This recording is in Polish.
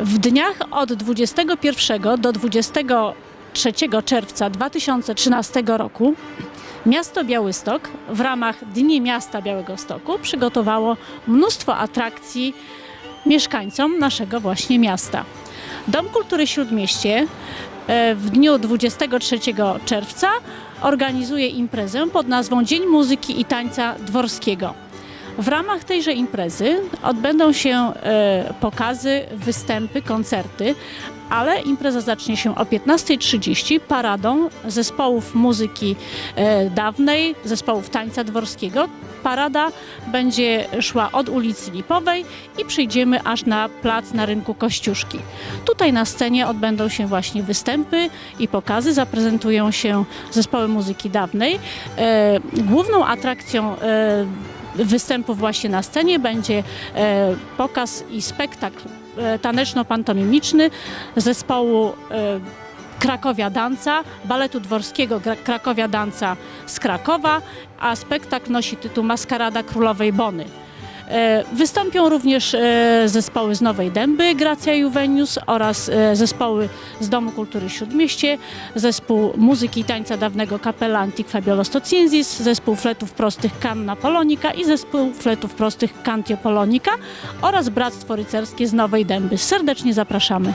W dniach od 21 do 23 czerwca 2013 roku miasto Białystok w ramach Dni Miasta Białegostoku przygotowało mnóstwo atrakcji mieszkańcom naszego właśnie miasta. Dom Kultury Śródmieście e, w dniu 23 czerwca organizuje imprezę pod nazwą Dzień Muzyki i Tańca Dworskiego. W ramach tejże imprezy odbędą się e, pokazy, występy, koncerty, ale impreza zacznie się o 15.30 paradą zespołów muzyki e, dawnej, zespołów tańca dworskiego. Parada będzie szła od ulicy Lipowej i przyjdziemy aż na plac na rynku Kościuszki. Tutaj na scenie odbędą się właśnie występy i pokazy, zaprezentują się zespoły muzyki dawnej. E, Główną atrakcją występów właśnie na scenie będzie e, pokaz i spektakl e, taneczno-pantomimiczny zespołu e, Krakowia Danca, baletu dworskiego Krakowia Danca z Krakowa, a spektakl nosi tytuł Maskarada Królowej Bony. E, Wystąpią również e, zespoły z Nowej Dęby, Gracja Juvenius oraz e, zespoły z Domu Kultury Śródmieście, zespół muzyki i tańca dawnego Kapela Antic Fabiolo Stociensis, zespół fletów prostych Canna Polonica i zespół fletów prostych Cantio Polonica oraz Bractwo Rycerskie z Nowej Dęby. Serdecznie zapraszamy.